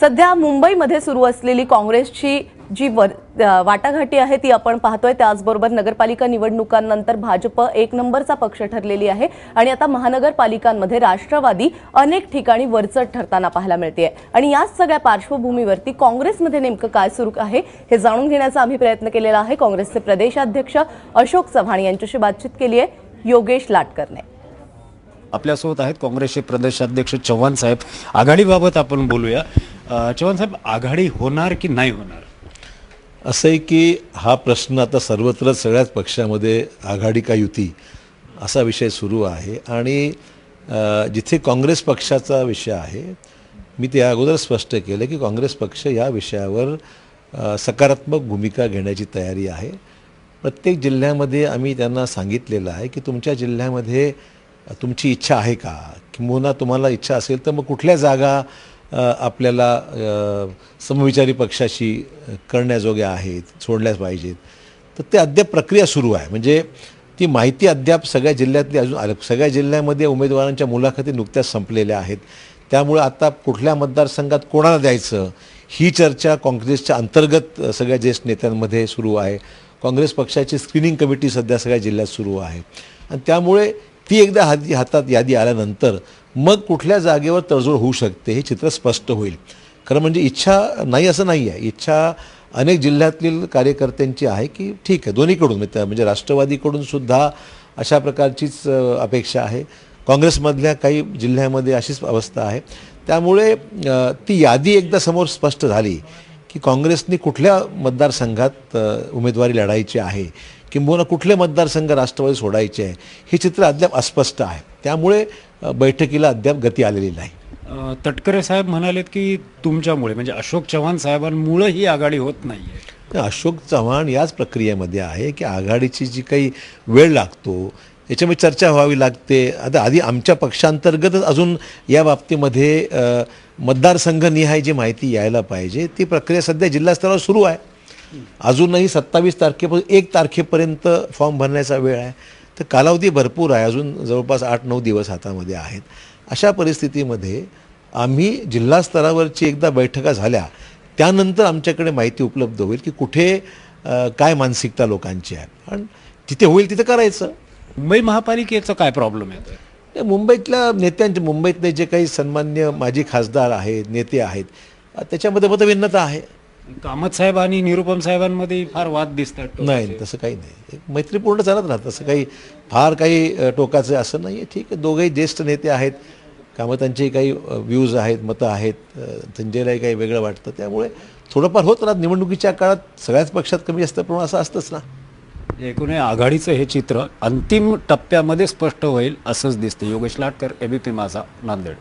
सध्या मुंबईमध्ये सुरू असलेली काँग्रेसची जी वर वाटाघाटी आहे ती आपण पाहतोय. त्याचबरोबर नगरपालिका निवडणुकांनंतर भाजप एक नंबरचा पक्ष ठरलेली आहे आणि आता महानगरपालिकांमध्ये राष्ट्रवादी अनेक ठिकाणी वरचढ ठरताना पाहायला मिळते आणि याच सगळ्या पार्श्वभूमीवरती काँग्रेसमध्ये नेमकं काय सुरू आहे हे जाणून घेण्याचा आम्ही प्रयत्न केलेला आहे. काँग्रेसचे प्रदेशाध्यक्ष अशोक चव्हाण यांच्याशी बातचीत केली आहे. योगेश लाटकरने. आपल्यासोबत आहेत काँग्रेसचे प्रदेशाध्यक्ष चव्हाण साहेब. आघाडीबाबत आपण बोलूया. चव्हाण साहेब आघाडी होणार की नाही होणार? असं आहे की हा प्रश्न आता सर्वत्र सगळ्याच पक्षामध्ये आघाडी का युती असा विषय सुरू आहे. आणि जिथे काँग्रेस पक्षाचा विषय आहे मी त्या अगोदर स्पष्ट केलं की काँग्रेस पक्ष या विषयावर सकारात्मक भूमिका घेण्याची तयारी आहे. प्रत्येक जिल्ह्यामध्ये आम्ही त्यांना सांगितलेलं आहे की तुमच्या जिल्ह्यामध्ये तुमची इच्छा आहे का? किंबहुना तुम्हाला इच्छा असेल तर मग कुठल्या जागा आपल्याला समविचारी पक्षाशी करण्याजोग्या आहेत सोडल्याच पाहिजेत. तर ते अद्याप प्रक्रिया सुरू आहे. म्हणजे ती माहिती अद्याप सगळ्या जिल्ह्यातली अजून सगळ्या जिल्ह्यामध्ये उमेदवारांच्या मुलाखती नुकत्याच संपलेल्या आहेत. त्यामुळे आता कुठल्या मतदारसंघात कोणाला द्यायचं ही चर्चा काँग्रेसच्या अंतर्गत सगळ्या ज्येष्ठ नेत्यांमध्ये सुरू आहे. काँग्रेस पक्षाची स्क्रीनिंग कमिटी सध्या सगळ्या जिल्ह्यात सुरू आहे. आणि त्यामुळे ती एकदा हाती हातात यादी आल्यानंतर मग कुठल्या जागेवर तडजोड होऊ शकते हे चित्र स्पष्ट होईल. खरं म्हणजे इच्छा नाही असं नाही आहे इच्छा अनेक जिल्ह्यातील कार्यकर्त्यांची आहे की ठीक आहे दोन्हीकडून म्हणजे म्हणजे राष्ट्रवादीकडून सुद्धा अशा प्रकारचीच अपेक्षा आहे. काँग्रेसमधल्या काही जिल्ह्यामध्ये अशीच अवस्था आहे. त्यामुळे ती यादी एकदा समोर स्पष्ट झाली की काँग्रेसने कुठल्या मतदारसंघात उमेदवारी लढायची आहे? किंबहुना कुठले मतदारसंघ राष्ट्रवादी सोडायचे आहे हे चित्र अद्याप अस्पष्ट आहे. त्यामुळे बैठकीला अद्याप गती आलेली नाही. तटकरे साहेब म्हणालेत की तुमच्यामुळे म्हणजे अशोक चव्हाण साहेबांमुळे ही आघाडी होत तर अशोक चव्हाण याच प्रक्रियेमध्ये आहे की आघाडीची जी काही वेळ लागतो याच्यामध्ये चर्चा व्हावी लागते. आता आधी आमच्या पक्षांतर्गतच अजून या बाबतीमध्ये मतदारसंघनिहाय जी माहिती यायला पाहिजे ती प्रक्रिया सध्या जिल्हा स्तरावर सुरू आहे. अजूनही सत्तावीस तारखेपासून एक तारखेपर्यंत फॉर्म भरण्याचा वेळ आहे. तर कालावधी भरपूर आहे. अजून जवळपास आठ नऊ दिवस हातामध्ये आहेत. अशा परिस्थितीमध्ये आम्ही जिल्हा स्तरावरची एकदा बैठका झाल्या त्यानंतर आमच्याकडे माहिती उपलब्ध होईल की कुठे काय मानसिकता लोकांची आहे. आणि जिथे होईल तिथे करायचं. मुंबई महापालिकेचा काय प्रॉब्लेम ते मुंबईतल्या नेत्यांचे मुंबईतले जे काही सन्मान्य माजी खासदार आहेत नेते आहेत त्याच्यामध्ये मतभिन्नता आहे. कामत साहेब आणि निरुपम साहेबांमध्ये फार वाद दिसतात नाही तसं काही नाही. एक मैत्रीपूर्ण चालत राहतं असं काही फार काही टोकाचं असं नाही आहे ठीक आहे दोघंही ज्येष्ठ नेते आहेत. कामतांचे काही व्ह्यूज आहेत मतं आहेत. अ, संजयलाही काही वेगळं वाटतं. त्यामुळे थोडंफार होत राहत निवडणुकीच्या काळात सगळ्याच पक्षात कमी जास्त प्रमाण असं असतंच ना. एकूण आघाडीचं हे चित्र अंतिम टप्प्यामध्ये स्पष्ट होईल असंच दिसतं योगेश लाटकर एबीपी माझा नांदेड.